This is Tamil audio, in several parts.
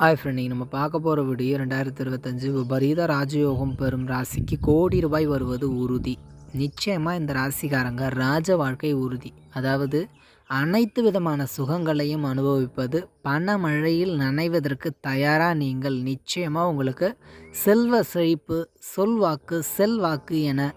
ஹாய் ஃப்ரெண்ட் நம்ம பார்க்க போகிற வீடியோ ரெண்டாயிரத்தி இருபத்தஞ்சு விபரீத ராஜயோகம் பெறும் ராசிக்கு கோடி ரூபாய் வருவது உறுதி. நிச்சயமாக இந்த ராசிக்காரங்க ராஜ வாழ்க்கை உறுதி. அதாவது அனைத்து விதமான சுகங்களையும் அனுபவிப்பது பண மழையில் நனைவதற்கு தயாராக நீங்கள். நிச்சயமாக உங்களுக்கு செல்வ செழிப்பு சொல்வாக்கு செல்வாக்கு என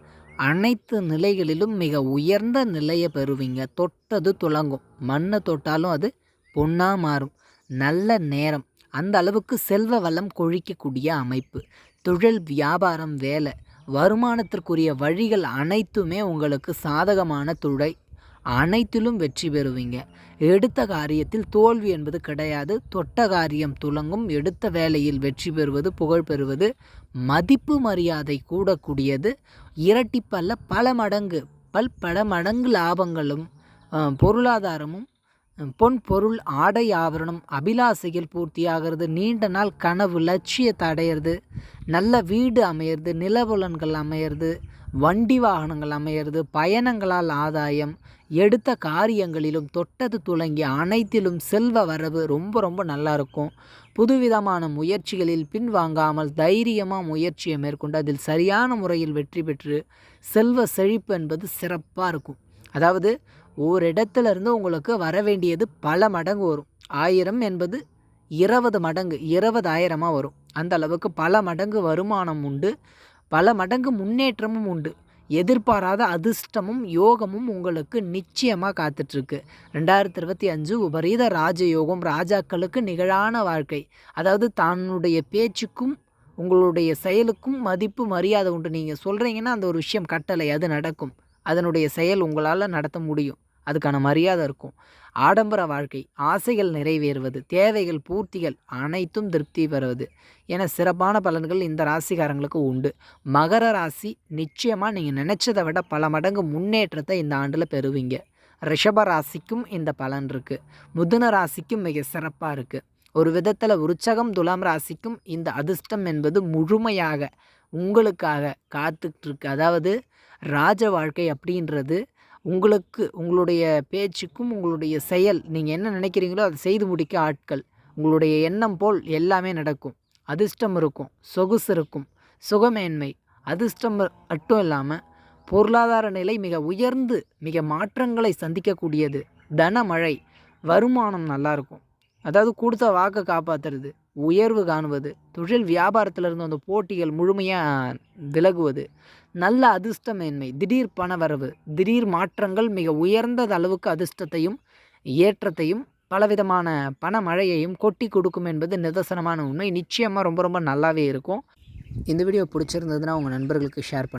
அனைத்து நிலைகளிலும் மிக உயர்ந்த நிலையை பெறுவீங்க. தொட்டது துளங்கும். மண்ணை தொட்டாலும் அது பொண்ணாக மாறும். நல்ல நேரம். அந்த அளவுக்கு செல்வ வளம் கொழிக்கக்கூடிய அமைப்பு. தொழில் வியாபாரம் வேலை. வருமானத்திற்குரிய வழிகள் அனைத்துமே உங்களுக்கு சாதகமான துறை. அனைத்திலும் வெற்றி பெறுவீங்க. எடுத்த காரியத்தில் தோல்வி என்பது கிடையாது. தொட்ட காரியம் துலங்கும். எடுத்த வேலையில் வெற்றி பெறுவது புகழ் பெறுவது மதிப்பு மரியாதை கூடக்கூடியது. இரட்டிப்பல்ல பல மடங்கு பல் பல மடங்கு லாபங்களும் பொருளாதாரமும் பொன் பொருள் ஆடை ஆவரணம் அபிலாசைகள் பூர்த்தியாகிறது. நீண்ட நாள் கனவு லட்சியத்தை அடையிறது நல்ல வீடு அமையிறது. நிலபுலன்கள் அமையிறது. வண்டி வாகனங்கள் அமையிறது. பயணங்களால் ஆதாயம். எடுத்த காரியங்களிலும் தொட்டது துளங்கி அனைத்திலும் செல்வ வரவு ரொம்ப ரொம்ப நல்லா இருக்கும். புதுவிதமான முயற்சிகளில் பின்வாங்காமல் தைரியமாக முயற்சியை மேற்கொண்டு அதில் சரியான முறையில் வெற்றி பெற்று செல்வ செழிப்பு என்பது சிறப்பாக இருக்கும். அதாவது ஒரு இடத்துல இருந்து உங்களுக்கு வர வேண்டியது பல மடங்கு வரும். ஆயிரம் என்பது இருபது மடங்கு இருபதாயிரமாக வரும். அந்த அளவுக்கு பல மடங்கு வருமானம் உண்டு. பல மடங்கு முன்னேற்றமும் உண்டு. எதிர்பாராத அதிர்ஷ்டமும் யோகமும் உங்களுக்கு நிச்சயமாக காத்துட்ருக்கு. ரெண்டாயிரத்தி இருபத்தி அஞ்சு உபரீத ராஜயோகம் ராஜாக்களுக்கு நிகழான வாழ்க்கை. அதாவது தன்னுடைய பேச்சுக்கும் உங்களுடைய செயலுக்கும் மதிப்பு மரியாதை உண்டு. நீங்கள் சொல்கிறீங்கன்னா அந்த ஒரு விஷயம் கட்டளை அது நடக்கும். அதனுடைய செயல் உங்களால் நடத்த முடியும். அதுக்கான மரியாதை இருக்கும். ஆடம்பர வாழ்க்கை ஆசைகள் நிறைவேறுவது தேவைகள் பூர்த்திகள் அனைத்தும் திருப்தி பெறுவது. என சிறப்பான பலன்கள் இந்த ராசிக்காரங்களுக்கு உண்டு. மகர ராசி நிச்சயமாக நீங்கள் நினச்சதை விட பல மடங்கு முன்னேற்றத்தை இந்த ஆண்டில் பெறுவீங்க. ரிஷப ராசிக்கும் இந்த பலன் இருக்குது முதுன ராசிக்கும் மிக சிறப்பாக இருக்குது ஒரு விதத்தில் உற்சகம் துலாம் ராசிக்கும் இந்த அதிர்ஷ்டம் என்பது முழுமையாக உங்களுக்காக காத்துட்ருக்கு அதாவது ராஜ வாழ்க்கை அப்படின்றது உங்களுக்கு உங்களுடைய பேச்சுக்கும் உங்களுடைய செயல் நீங்கள் என்ன நினைக்கிறீங்களோ அதை செய்து முடிக்க ஆட்கள். உங்களுடைய எண்ணம் போல் எல்லாமே நடக்கும். அதிர்ஷ்டம் இருக்கும் சொகுசு இருக்கும் சுகமேன்மை அதிர்ஷ்டம் மட்டும் இல்லாமல் பொருளாதார நிலை மிக உயர்ந்து மிக மாற்றங்களை சந்திக்கக்கூடியது. தனமழை வருமானம் நல்லாயிருக்கும் அதாவது கொடுத்த வாக்கை காப்பாற்றுறது உயர்வு காணுவது தொழில் வியாபாரத்தில் இருந்து அந்த போட்டிகள் முழுமையாக விலகுவது நல்ல அதிர்ஷ்டமேன்மை திடீர் பணவரவு திடீர் மாற்றங்கள் மிக உயர்ந்த அளவுக்கு அதிர்ஷ்டத்தையும் ஏற்றத்தையும் பலவிதமான பண மழையையும் கொட்டி கொடுக்கும் என்பது நிதர்சனமான உண்மை. நிச்சயமாக ரொம்ப ரொம்ப நல்லாவே இருக்கும். இந்த வீடியோ பிடிச்சிருந்ததுன்னா உங்கள் நண்பர்களுக்கு ஷேர் பண்ணி